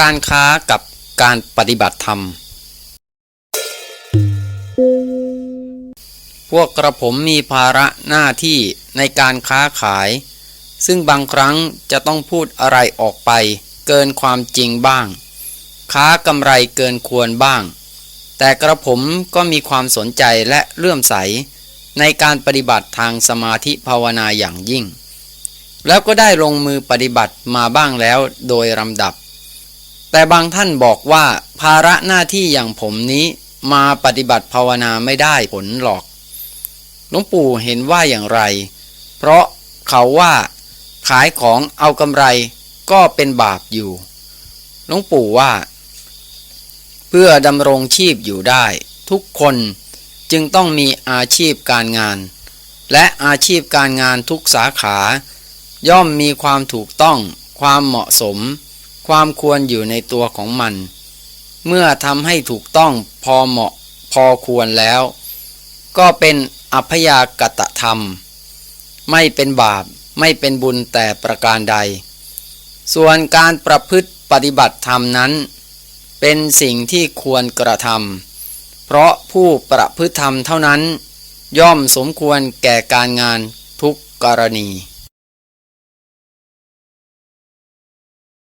การค้ากับการปฏิบัติธรรม พวกกระผมมีภาระหน้าที่ในการค้าขาย ซึ่งบางครั้งจะต้องพูดอะไรออกไป เกินความจริงบ้าง ค้ากำไรเกินควรบ้าง แต่กระผมก็มีความสนใจและเลื่อมใส ในการปฏิบัติทางสมาธิภาวนาอย่างยิ่ง แล้วก็ได้ลงมือปฏิบัติมาบ้างแล้วโดยลำดับ แต่บางท่านบอกว่าภาระหน้าที่อย่างผมนี้มาปฏิบัติภาวนาไม่ได้ผลหรอกหลวงปู่เห็นว่าอย่างไร เพราะเขาว่าขายของเอากำไรก็เป็นบาปอยู่หลวงปู่ว่า เพื่อดำรงชีพอยู่ได้ ทุกคนจึงต้องมีอาชีพการงาน และอาชีพการงานทุกสาขา ย่อมมีความถูกต้อง ความเหมาะสม ความควรอยู่ในตัวของมัน เมื่อทำให้ถูกต้องพอเหมาะพอควรแล้ว ก็เป็นอัพยากตธรรม ไม่เป็นบาปไม่เป็นบุญแต่ประการใด ส่วนการประพฤติปฏิบัติธรรมนั้น เป็นสิ่งที่ควรกระทำเพราะผู้ประพฤติธรรมเท่านั้น ย่อมสมควรแก่การงานทุกกรณี